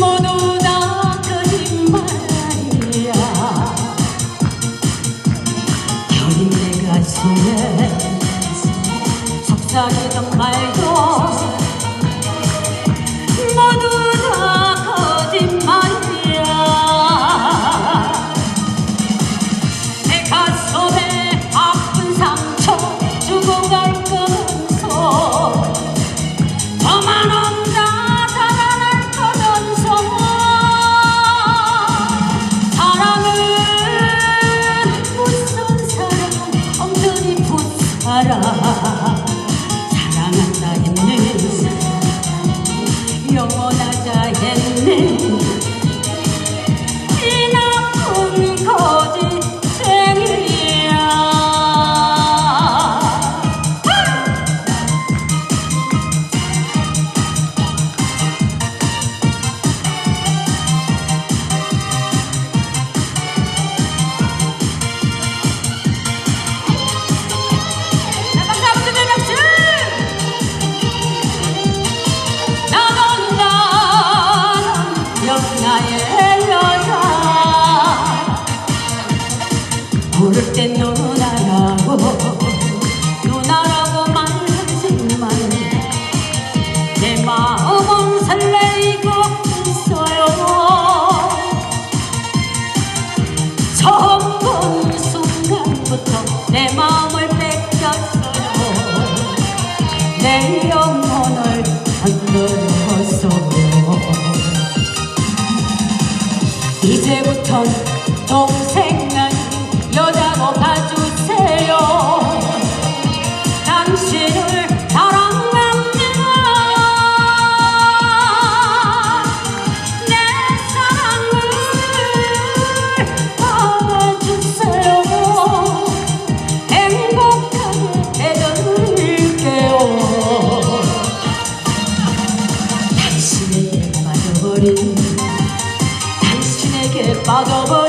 모두 다 거짓말이야. 겨린 내 가슴에 속삭이던 말도 모두 你 처음 본 순간부터 내 마음을 뺏겼어요. 내 영혼을 건드렸어요. 이제부터 동 아, 빠져봐